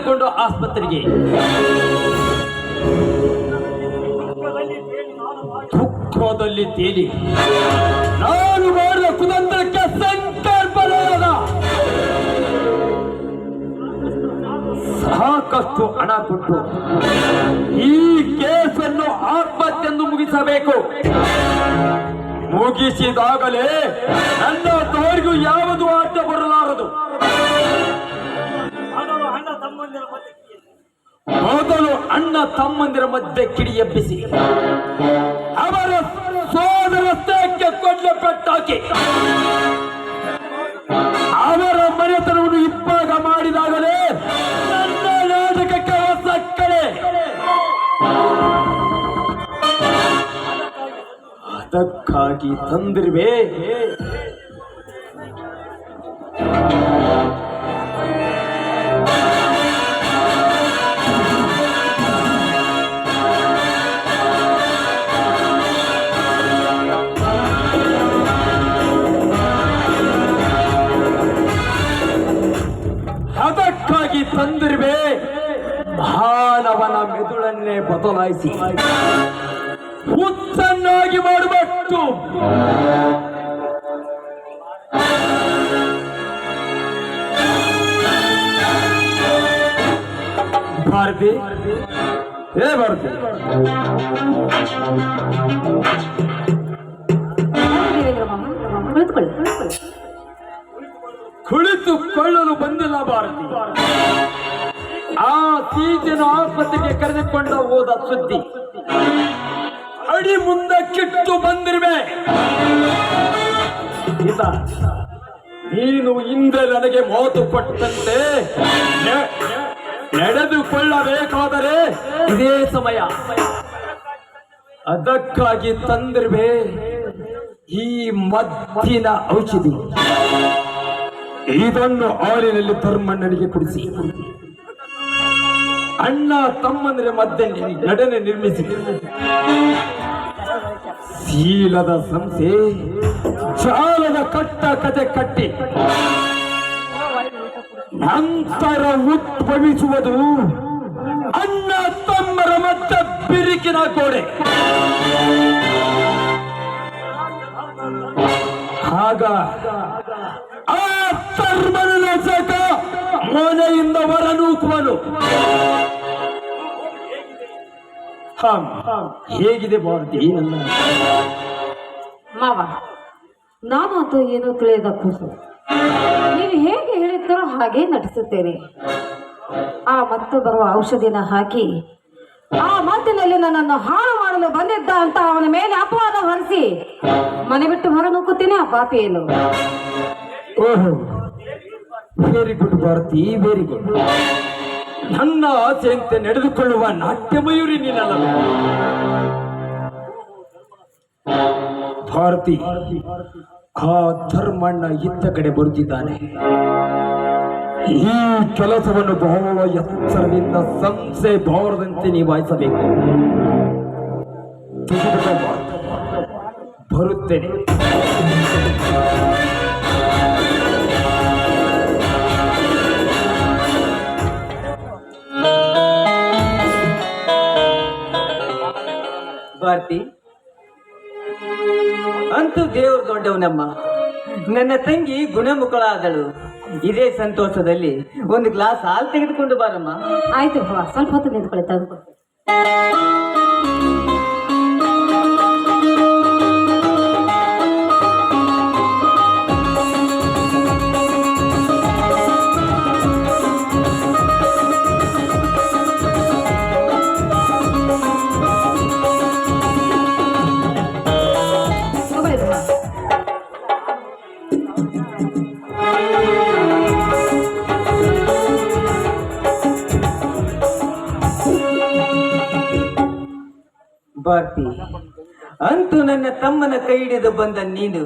ಕರೆದುಕೊಂಡು ಆಸ್ಪತ್ರೆಗೆ. ದುಃಖದಲ್ಲಿ ತೇಲಿ. ನಾನು ಮಾಡಿದ ಕುತಂತ್ರಕ್ಕೆ ಸಂಕಲ್ಪ ಸಾಕಷ್ಟು ಹಣ ಕೊಟ್ಟು ಈ ಕೇಸನ್ನು ಆತ್ಮಹತ್ಯೆಂದು ಮುಗಿಸಬೇಕು. ಮುಗಿಸಿದಾಗಲೇ ನನ್ನ ತೋರಿಗೂ ಯಾವುದು ಅಣ್ಣ ತಮ್ಮಂದಿರ ಮಧ್ಯೆ ಕಿಡಿ ಎಬ್ಬಿಸಿ. ಅವರ ಸೋದರ ಸ್ಥಳಕ್ಕೆ ಕೊಂಡ್ಲೆ ಪೆಟ್ಟಾಕಿ. ಅವರ ಮನೆತನವನ್ನು ಇಬ್ಬಾಗ ಮಾಡಿದಾಗಲೇ ನಾಟಕಕ್ಕೆ ಹೊಸ ಕಡೆ. ಅದಕ್ಕಾಗಿ ತಂದಿರುವೆ. ಬದಲಾಯಿಸಿ. ಹುಚ್ಚನ್ನಾಗಿ ಮಾಡಬೇಕು ಭಾರತಿ. ಹೇ ಭಾರತಿ. ಕುಳಿತುಕೊಳ್ಳಲು ಬಂದಿಲ್ಲ ಭಾರತಿ. ಆ ಸೀಜನ ಆಸ್ಪತ್ರೆಗೆ ಕರೆದುಕೊಂಡು ಹೋದ ಸುದ್ದಿ. ಅಡಿ ಮುಂದಕ್ಕಿಟ್ಟು ಬಂದಿರುವೆ. ಇಲ್ಲ, ನೀನು ಹಿಂದೆ ನನಗೆ ಮಾತು ಕೊಟ್ಟಂತೆ. ನಡೆದುಕೊಳ್ಳಬೇಕಾದರೆ ಇದೇ ಸಮಯ. ಅದಕ್ಕಾಗಿ ತಂದಿರುವೆ ಈ ಮದ್ದಿನ ಔಷಧಿ. ಇದನ್ನು ಹಾಲಿನಲ್ಲಿ ಧರ್ಮಣ್ಣನಿಗೆ ಕುಡಿಸಿ. ಅಣ್ಣ ತಮ್ಮಂದ್ರ ಮಧ್ಯೆ ನಡನೆ ನಿರ್ಮಿಸಿ. ಶೀಲದ ಸಂಸ್ಥೆ ಜಾಲದ ಕಟ್ಟ ಕತೆ ಕಟ್ಟಿ. ನಂತರ ಉದ್ಭವಿಸುವುದು ಅಣ್ಣ ತಮ್ಮರ ಮಧ್ಯ ಬಿರುಕಿನ ಗೋಡೆ. ಆಗ ಆ ಧರ್ಮನ ನಾಶಕ ಮನೆಯಿಂದ ಹೊರನೂಕುವನು ಹಂ, ಹೇಗಿದೆ ಭಾರತಿ? ನನ್ನ ಮಾವ ನಾನು ಅಂತೂ ಏನು ತಿಳಿಯದ ಕೂಸು. ನೀವು ಹೇಗೆ ಹೇಳಿದ್ದೀರೋ ಹಾಗೆ ನಟಿಸುತ್ತೇನೆ. ಆ ಮತ್ತೆ ಬರುವ ಔಷಧಿನ ಹಾಕಿ ಆ ಮಾತಿನಲ್ಲಿ ನನ್ನನ್ನು ಹಾಳು ಮಾಡಲು ಬಂದಿದ್ದ ಅಂತ ಅವನ ಮೇಲೆ ಅಪವಾದ ಹೊರಿಸಿ ಮನೆ ಬಿಟ್ಟು ಹೊರ ನೂಕುತ್ತೇನೆ ಆ ಪಾಪಿಯನ್ನು. ಓಹೋ. Very good Bharati very good ನನ್ನ ಆಸೆಯಂತೆ ನಡೆದುಕೊಳ್ಳುವ ನಾಟ್ಯಮಯೂರಿ ನೀನಲ್ಲ. ಭಾರತಿ, ಆ ಧರ್ಮಣ್ಣ ಇತ್ತ ಕಡೆ ಬರುತ್ತಿದ್ದಾನೆ. ಈ ಕೆಲಸವನ್ನು ಬಹಳ ಎತ್ತರದಿಂದ ಸಂಸೆ ಬಾರದಂತೆ ನಿಭಾಯಿಸಬೇಕು. ಬರುತ್ತೇನೆ. ಭಾರತಿ ಅಂತೂ ದೇವರು ದೊಡ್ಡವನಮ್ಮ. ನನ್ನ ತಂಗಿ ಗುಣಮುಖಳಾದಳು. ಇದೇ ಸಂತೋಷದಲ್ಲಿ ಒಂದು ಗ್ಲಾಸ್ ಹಾಲು ತೆಗೆದುಕೊಂಡು ಬಾರಮ್ಮ. ಆಯ್ತು ಸ್ವಲ್ಪ ಹೊತ್ತು ತೆಗೆದುಕೊಳ್ಳಿ ತಂದ್ಕೊಡ್ತೀನಿ ಭಾರತಿ ಅಂತೂ ನನ್ನ ತಮ್ಮನ ಕೈ ಹಿಡಿದು ಬಂದ ನೀನು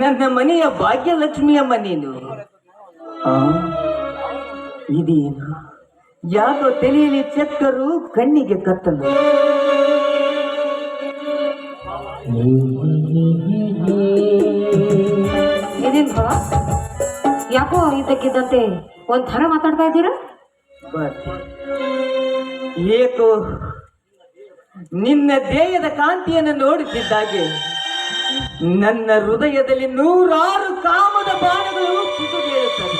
ನನ್ನ ಮನೆಯ ಭಾಗ್ಯಲಕ್ಷ್ಮಿಯಮ್ಮ ನೀನು. ಇದೇನು? ಯಾಕೋ ತಲೆಯಲ್ಲಿ ಚಕ್ಕರು ಕಣ್ಣಿಗೆ ಕತ್ತಲು. ಇದೇನ್ ಯಾಕೋ ಇದ್ದಕ್ಕಿದ್ದಂತೆ ಒಂಥರ ಮಾತಾಡ್ತಾ ಇದ್ದೀರಾ? ಏಕೋ ನಿನ್ನ ದೇಹದ ಕಾಂತಿಯನ್ನು ನೋಡುತ್ತಿದ್ದಾಗೆ ನನ್ನ ಹೃದಯದಲ್ಲಿ ನೂರಾರು ಕಾಮದ ಬಾಣಗಳು ಕುಸಿದೇಳುತ್ತವೆ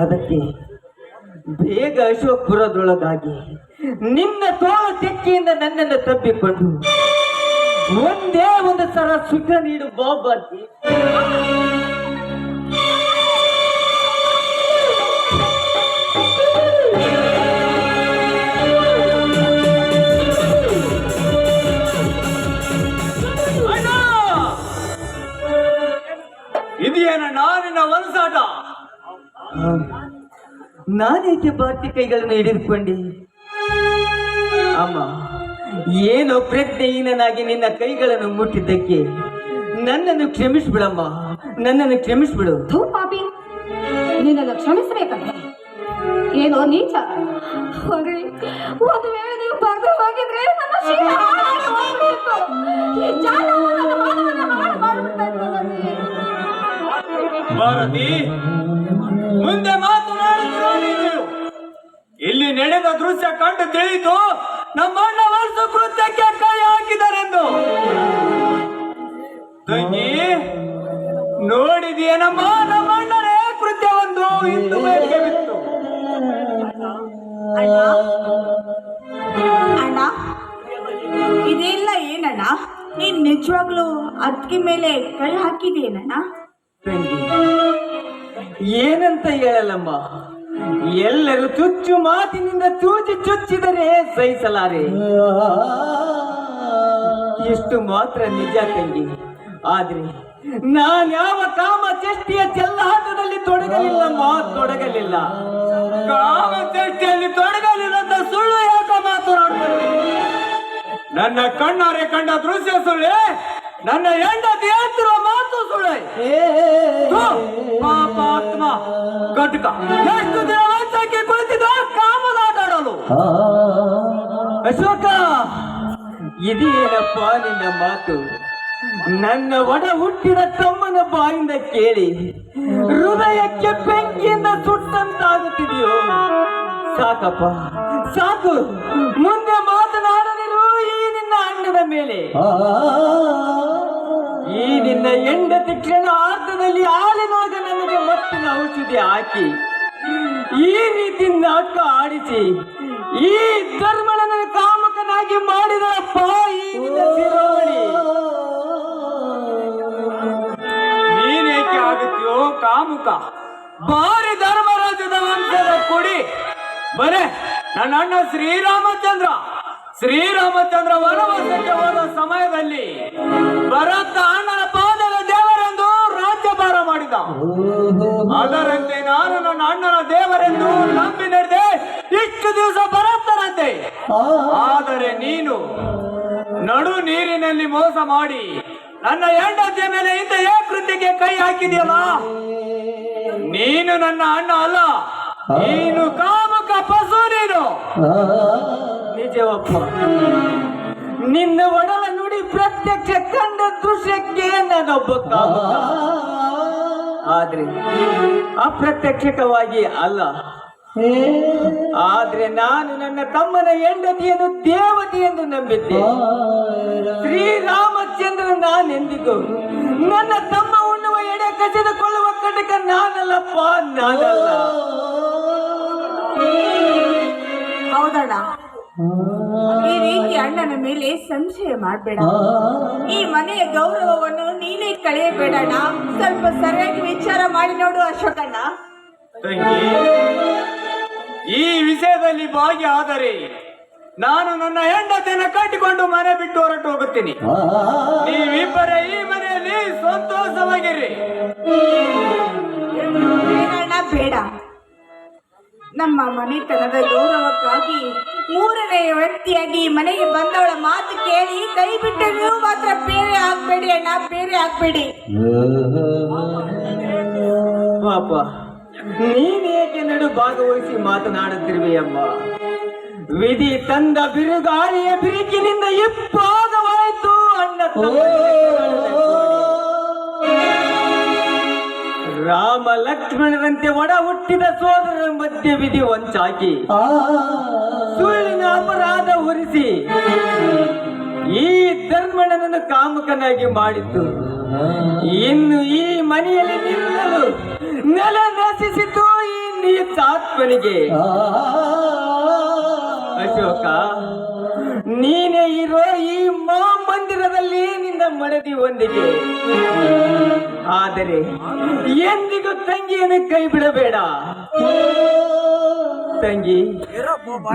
ಅದಕ್ಕೆ ಬೇಗ ಅಶೋಕಪುರದೊಳಗಾಗಿ ನಿನ್ನ ತೋಳ ತೆಕ್ಕೆಯಿಂದ ನನ್ನನ್ನು ತಬ್ಬಿಕೊಂಡು ಒಂದೇ ಒಂದು ಸಲ ಸುಖ ನೀಡು ಬಾಬಾರ್ತಿ ನಾನಿನ ವಲಸಾಟ ನಾನೇಕೆ ಬಾಟಿ ಕೈಗಳನ್ನು ಹಿಡಿದುಕೊಂಡೆ? ಅಮ್ಮ, ಏನೋ ಪ್ರಜ್ಞೆಹೀನನಾಗಿ ನಿನ್ನ ಕೈಗಳನ್ನು ಮುಟ್ಟಿದ್ದಕ್ಕೆ? ನನ್ನನ್ನು ಕ್ಷಮಿಸ್ಬಿಡಮ್ಮ, ನನ್ನನ್ನು ಕ್ಷಮಿಸ್ಬಿಡು. ಪಾಪಿ, ನಿನ್ನನ್ನು ಕ್ಷಮಿಸಬೇಕಂತೆ. ಏನೋ ನೀಚ. ಒಂದು ನೀವು ಹೋಗಿದ್ರೆ ನನ್ನ. ಈ ಭಾರತಿ ಮುಂದೆ ಮಾತನಾಡಿದ್ರು ಇಲ್ಲಿ ನಡೆದ ದೃಶ್ಯ ಕಂಡು ತಿಳಿದು ನಮ್ಮಣ್ಣ ವರ್ಷ ಕೃತ್ಯಕ್ಕೆ ಕೈ ಹಾಕಿದರೆಂದು. ತಂಗಿ ನೋಡಿದೆಯೇನಮ್ಮ? ನಮ್ಮಣ್ಣನೇ ಕೃತ್ಯವೊಂದು ಇಂದು ಮೇರೆಗೆ ಬಿತ್ತು. ಅಣ್ಣ ಇದೆಲ್ಲ ಏನಣ್ಣ? ನೀನ್ ನಿಜವಾಗ್ಲೂ ಅದಕ್ಕೆ ಮೇಲೆ ಕೈ ಹಾಕಿದೆಯೇನಣ್ಣ ಏನಂತ ಹೇಳಲ್ಲಮ್ಮ ಎಲ್ಲರೂ ಚುಚ್ಚು ಮಾತಿನಿಂದ ಚೂಚಿ ಚುಚ್ಚಿದರೆ ಸಹಿಸಲಾರೆ. ಇಷ್ಟು ಮಾತ್ರ ನಿಜ ತಂಗಿ. ಆದ್ರೆ ನಾನ್ ಯಾವ ಕಾಮ ಚೇಷ್ಟಿಯ ಚೆಲ್ಲಾಟದಲ್ಲಿ ತೊಡಗಲಿಲ್ಲಮ್ಮ ತೊಡಗಲಿಲ್ಲ. ಕಾಮ ಚೇಷ್ಟಿಯಲ್ಲಿ ತೊಡಗಲಿಲ್ಲ ಸುಳ್ಳು ಯಾಕ ಮಾತನಾಡ್ತಾರೆ? ನನ್ನ ಕಣ್ಣಾರೆ ಕಂಡ ದೃಶ್ಯ ಸುಳ್ಳೆ, ನನ್ನ ಹೆಂಡತಿ ಹೇಳ್ತಿರೋ ಸುಳ್ಳೆ. ಪಾಪಾತ್ಮ ಕಟಕ ಎಷ್ಟು ದಿನ ವಂಚಕ್ಕೆ ಕುಳಿತಿದ್ದ? ಕಾಮದಾಟಾಡಲು ಅಶೋಕ ಇದೇನಪ್ಪ ನಿನ್ನ ಮಾತು? ನನ್ನ ಒಡ ಹುಟ್ಟಿದ ತಮ್ಮನ ಬಾಯಿಂದ ಕೇಳಿ ಹೃದಯಕ್ಕೆ ಬೆಂಕಿಯಿಂದ ಸುಟ್ಟಂತಾಗುತ್ತಿದೆಯೋ? ಸಾಕಪ್ಪ ಸಾಕು. ಮುಂದೆ ಮಾತನಾಡಲಿರೋ ಈ ನಿನ್ನ ಅಣ್ಣನ ಮೇಲೆ. ಈ ನಿನ್ನ ಹೆಂಡತಿ ಕ್ಷಣ ಅರ್ಥದಲ್ಲಿ ಹಾಲಿನೊಳಗೆ ನನಗೆ ಮತ್ತಿನ ಔಷಧಿ ಹಾಕಿ, ಈ ರೀತಿ ನಾಟಕ ಆಡಿಸಿ ಈ ಧರ್ಮಳನ ಕಾಮಕನಾಗಿ ಮಾಡಿದ ಶಿರೋಮಣಿ. ನೀನೇಕೆ ಆಗುತ್ತೀಯೋ ಕಾಮುಕ? ಭಾರಿ ಧರ್ಮರಾಜದ ವಂಶದ ಕೊಡಿ. ಬರೇ ನನ್ನ ಅಣ್ಣ ಶ್ರೀರಾಮಚಂದ್ರ. ಶ್ರೀರಾಮಚಂದ್ರ ವನವಾಸಕ್ಕೆ ಹೋದ ಸಮಯದಲ್ಲಿ ಭರತ ಅಣ್ಣನ ಪಾದದ ದೇವರೆಂದು ರಾಜ್ಯಭಾರ ಮಾಡಿದ. ಅದರಂತೆ ನಾನು ನನ್ನ ಅಣ್ಣನ ದೇವರೆಂದು ನಂಬಿ ನಡೆದೆ. ಇಷ್ಟು ದಿವಸ ಭರತನಂತೆ. ಆದರೆ ನೀನು ನಡು ನೀರಿನಲ್ಲಿ ಮೋಸ ಮಾಡಿ ನನ್ನ ಹೆಂಡತಿಯ ಮೇಲೆ ಇಂಥ ಏ ಕೃತ್ಯಕ್ಕೆ ಕೈ ಹಾಕಿದೆಯಲ್ಲ? ನೀನು ನನ್ನ ಅಣ್ಣ ಅಲ್ಲ. ನೀನು ಕಾಮಕ ಪಶು ನೀನು ನಿಜವಪ್ಪ. ನಿನ್ನ ಒಡಲ ನುಡಿ ಪ್ರತ್ಯಕ್ಷ ಕಂಡ ದೃಶ್ಯಕ್ಕೆ ನಾನೊಬ್ಬ ಕಾಮಕ ಆದ್ರೆ ಅಪ್ರತ್ಯಕ್ಷಕವಾಗಿ ಅಲ್ಲ. ಆದ್ರೆ ನಾನು ನನ್ನ ತಮ್ಮನ ಹೆಂಡತಿಯನ್ನು ದೇವತೆ ಎಂದು ನಂಬಿದ್ದೆ. ಶ್ರೀರಾಮಚಂದ್ರ ನಾನೆಂದಿಗೂ? ನನ್ನ ತಮ್ಮ ಉಣ್ಣುವ ಎಡೆ ಕಸಿದುಕೊಳ್ಳುವ ಕಟಕ ನಾನಲ್ಲಪ್ಪ ನಾನಲ್ಲ. ಹೌದಣ್ಣ. ಈ ರೀತಿ ಅಣ್ಣನ ಮೇಲೆ ಸಂಶಯ ಮಾಡಬೇಡ. ಈ ಮನೆಯ ಗೌರವವನ್ನು ನೀನೇ ಕಳೆಯಬೇಡಣ್ಣ. ಸ್ವಲ್ಪ ಸರಿಯಾಗಿ ವಿಚಾರ ಮಾಡಿ ನೋಡು ಅಶೋಕಣ್ಣ. ಈ ವಿಷಯದಲ್ಲಿ ಭಾಗಿಯಾದರೆ ನಾನು ನನ್ನ ಹೆಂಡತಿಯನ್ನು ಕಟ್ಟಿಕೊಂಡು ಮನೆ ಬಿಟ್ಟು ಹೊರಟು ಹೋಗುತ್ತೀನಿ. ನೀವಿಬ್ಬರೇ ಈ ಮನೆಯಲ್ಲಿ ಸಂತೋಷವಾಗಿರಿ. ಬೇಡ. ನಮ್ಮ ಮನೆತನದ ಗೌರವಕ್ಕಾಗಿ ಮೂರನೆಯ ವ್ಯಕ್ತಿಯಾಗಿ ಈ ಮನೆಗೆ ಬಂದವಳ ಮಾತು ಕೇಳಿ ಕೈ ಬಿಟ್ಟು ನೀವು ಮಾತ್ರ ಬೇರೆ ಆಗ್ಬೇಡಿ ಅಣ್ಣ ಬೇರೆ ಆಗ್ಬೇಡಿ ಪಾಪ ನೀನೇಕೆ ನಡು ಭಾಗವಹಿಸಿ ಮಾತನಾಡುತ್ತಿರುವೆ ಅಮ್ಮ ವಿಧಿ ತಂದ ಬಿರುಗಾಳಿಯ ಬಿರುಕಿನಿಂದ ಇಪ್ಪಾಗವಾಯಿತು ಅಣ್ಣ ತಮ್ಮಂದಿರ ಜೀವನದ ಜೋಡಿ. ರಾಮ ಲಕ್ಷ್ಮಣರಂತೆ ಒಡ ಹುಟ್ಟಿದ ಸೋದರರ ಮಧ್ಯ ವಿಧಿ ವಂಚಾಕಿ ಸುಳ್ಳಿನ ಅಪರಾಧ ಹೊರಿಸಿ ಈ ಧರ್ಮಣನನ್ನು ಕಾಮಕನಾಗಿ ಮಾಡಿದ್ದು ಇನ್ನು ಈ ಮನೆಯಲ್ಲಿ ನಿಲ್ಲಲು ನೆಲ ನಶಿಸಿತು ಈ ನೀತಾತ್ಮನಿಗೆ ಅಶೋಕ ನೀನೇ ಇರೋ ಈ ಮಾ ಮಂದಿರದಲ್ಲಿ ನಿನ್ನ ಮಡದಿ ಒಂದಿಗೆ ಆದರೆ ಎಂದಿಗೂ ತಂಗಿಯನ್ನು ಕೈ ಬಿಡಬೇಡ. ತಂಗಿ,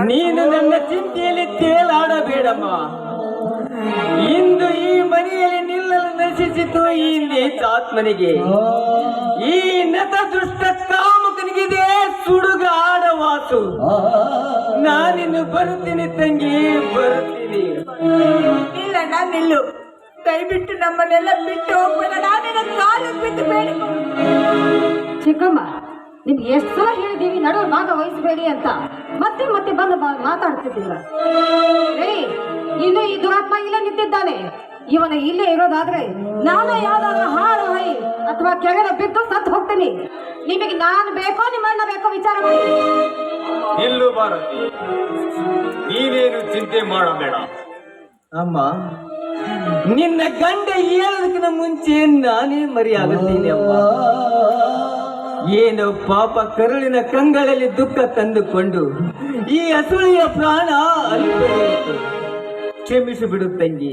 ನೀನು ನನ್ನ ಚಿಂತೆಯಲ್ಲಿ ತೇಲಾಡಬೇಡಮ್ಮ. ಇಂದು ಈ ಮನೆಯಲ್ಲಿ ನಿಲ್ಲಲು ನಶಿಸಿತು ಈ ನೇತಾತ್ಮನಿಗೆ. ಈ ನತ ದುಷ್ಟ ಕಾಮಕನಿಗಿದೆ ಸುಡುಗ ನಾನು ನಾನಿನ್ನು ಬರುತ್ತೀನಿ ತಂಗಿ ಬರುತ್ತೀನಿ ನಾನು ನಿಲ್ಲು. ದಯವಿಟ್ಟು ನಮ್ಮನ್ನೆಲ್ಲ ಬಿಟ್ಟು ಹೋಗ್ಬೇಡ. ನಾನಿನ ಕಾಲು ಬಿದ್ದು ಬೇಡಿ ಚಿಕ್ಕಮ್ಮ ನಿಮ್ಗೆ ಎಷ್ಟು ಸಲ ಹೇಳಿದೀವಿ ನಡುವ ಭಾಗ ವಹಿಸಬೇಡಿ ಅಂತ. ಮತ್ತೆ ಮತ್ತೆ ಬಂದು ಏ ಇನ್ನು ಈ ದುರಾತ್ಮ ಇಲ್ಲೇ ನಿಂತಿದ್ದಾನೆ. ಇವನ ಇಲ್ಲೇ ಇರೋದಾದ್ರೆ ನಾನು ಯಾವ್ದಾದ್ರು ಹಾಡು ಹೈ ಅಥವಾ ಕೆಳಗಡೆ ಬಿದ್ದು ಸತ್ತು ಹೋಗ್ತೀನಿ. ನಿಮಗೆ ನಾನು ಬೇಕೋ ನಿಮ್ಮನ್ನ ಬೇಕೋ ವಿಚಾರ ಮಾಡಿ. ನಿಲ್ಲು ಭಾರತಿ. ನೀನೇನು ಚಿಂತೆ ಮಾಡಬೇಡ. ಅಮ್ಮ ನಿನ್ನ ಗಂಡ ಹೇಳೋದಕ್ಕಿಂತ ಮುಂಚೆ ನಾನೇ ಮರಿಯಾಗುತ್ತೀನಿ ಅಮ್ಮ. ಏನು ಪಾಪ ಕರುಳಿನ ಕಂಗಳಲ್ಲಿ ದುಃಖ ತಂದುಕೊಂಡು ಈ ಹಸುಳಿಯ ಪ್ರಾಣ ಅಲ್ಲಿತ್ತು ಕ್ಷಮಿಸಿ ಬಿಡು ತಂಗಿ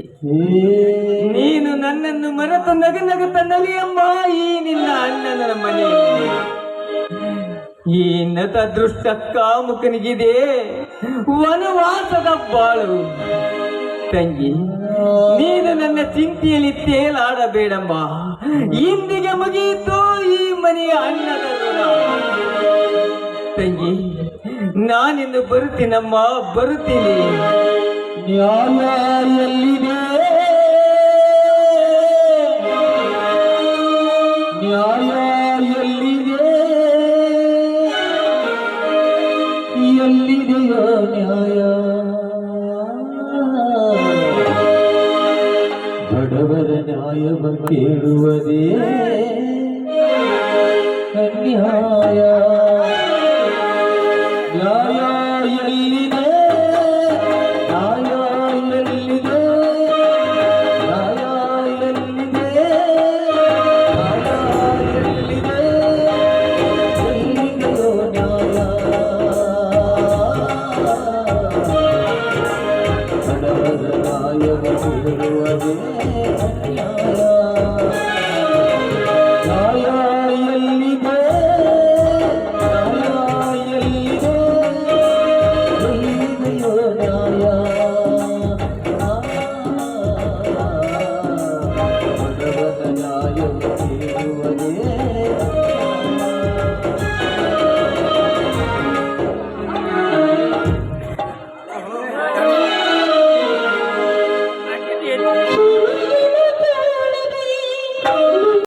ನೀನು ನನ್ನನ್ನು ಮರೆತು ನಗ ನಗುತ್ತ ನಲಿಯಮ್ಮ ಈ ನಿನ್ನ ಅಣ್ಣನ ಮನೆಯಲ್ಲಿ. ಈ ನತ ದೃಷ್ಟ ಕಾಮುಕನಿಗಿದೆ. ವನವಾಸದ ಬಾಳು. ತಂಗಿ ನೀನು ನನ್ನ ಚಿಂತೆಯಲ್ಲಿ ತೇಲಾಡಬೇಡಮ್ಮ. ಇಂದಿಗೆ ಮುಗಿಯಿತು ಈ ಮನೆಯ ಅಣ್ಣದ ತಂಗಿ ನಾನಿನ್ನು ಬರುತ್ತೀನಮ್ಮ ಬರುತ್ತೀನಿ. يا يا يا اللي